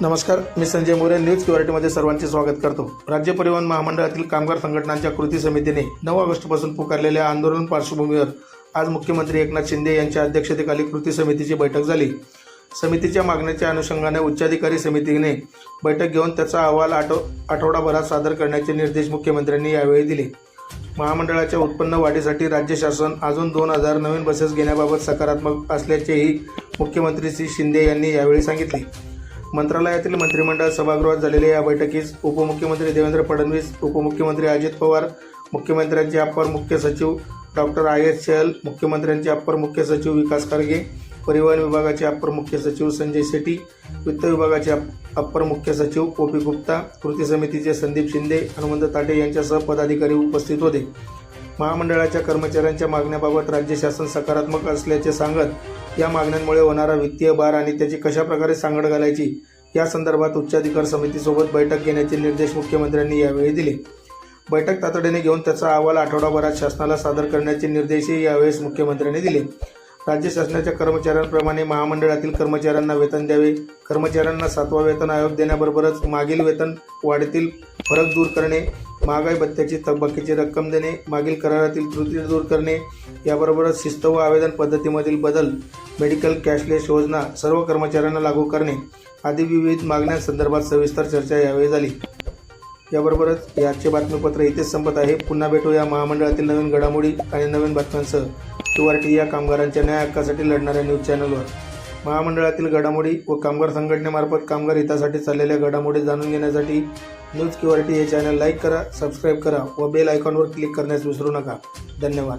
नमस्कार मी संजय मोरे न्यूज क्युरिटीमध्ये सर्वांचे स्वागत करतो. राज्य परिवहन महामंडळातील कामगार संघटनांच्या कृती समितीने नऊ ऑगस्टपासून पुकारलेल्या आंदोलन पार्श्वभूमीवर आज मुख्यमंत्री एकनाथ शिंदे यांच्या अध्यक्षतेखाली कृती समितीची बैठक झाली. समितीच्या मागण्याच्या अनुषंगाने उच्चाधिकारी समितीने बैठक घेऊन त्याचा अहवाल आठव आठवडाभरात सादर करण्याचे निर्देश मुख्यमंत्र्यांनी यावेळी दिले. महामंडळाच्या उत्पन्न वाढीसाठी राज्य शासन अजून दोन हजार नवीन बसेस घेण्याबाबत सकारात्मक असल्याचेही मुख्यमंत्री श्री शिंदे यांनी यावेळी सांगितले. मंत्रालयातील मंत्रिमंडळ सभागृहात झालेल्या या बैठकीस उपमुख्यमंत्री देवेंद्र फडणवीस उपमुख्यमंत्री अजित पवार मुख्यमंत्र्यांचे अप्पर मुख्य सचिव डॉक्टर आय एस चहल मुख्यमंत्र्यांचे अप्पर मुख्य सचिव विकास खारगे परिवहन विभागाचे अप्पर मुख्य सचिव संजय शेट्टी वित्त विभागाचे अप- अप्पर मुख्य सचिव ओ पी गुप्ता कृती समितीचे संदीप शिंदे हनुमंत ताटे यांच्यासह पदाधिकारी उपस्थित होते. महामंडळाच्या कर्मचाऱ्यांच्या मागण्याबाबत राज्य शासन सकारात्मक असल्याचे सांगत या मागण्यांमुळे होणारा वित्तीय भार आणि त्याची कशाप्रकारे सांगड घालायची या संदर्भात उच्चाधिकार समितीसोबत बैठक घेण्याचे निर्देश मुख्यमंत्र्यांनी यावेळी दिले. बैठक तातडीने घेऊन त्याचा अहवाल आठवडाभरात शासनाला सादर करण्याचे निर्देशही यावेळेस मुख्यमंत्र्यांनी दिले. राज्य शासनाच्या कर्मचाऱ्यांप्रमाणे महामंडळातील कर्मचाऱ्यांना वेतन द्यावे. कर्मचाऱ्यांना सातवा वेतन आयोग देण्याबरोबरच मागील वेतन वाढीतील फरक दूर करणे महागाई भत्त्याची थकबाकीची रक्कम देणे मागील करारातील त्रुटी दूर करणे याबरोबरच शिस्त व आवेदन पद्धतीमधील बदल मेडिकल कॅशलेस योजना सर्व कर्मचाऱ्यांना लागू करणे आदी विविध मागण्यांसंदर्भात सविस्तर चर्चा यावेळी झाली. याबरोबरच याचे आजचे बातमीपत्र इथेच संपत आहे. पुन्हा भेटूया महामंडळातील नवीन घडामोडी आणि नवीन बातम्यांसह. टी या कामगारांच्या न्याय हक्कासाठी लढणाऱ्या न्यूज चॅनलवर. महामंडळातील घडामोडी व कामगार संघटनेमार्फत कामगार हितासाठी चाललेल्या घडामोडी जाणून घेण्यासाठी न्यूज क्यूआरटी हे चॅनल लाईक करा सबस्क्राईब करा व बेल आयकॉनवर क्लिक करण्यास विसरू नका. धन्यवाद.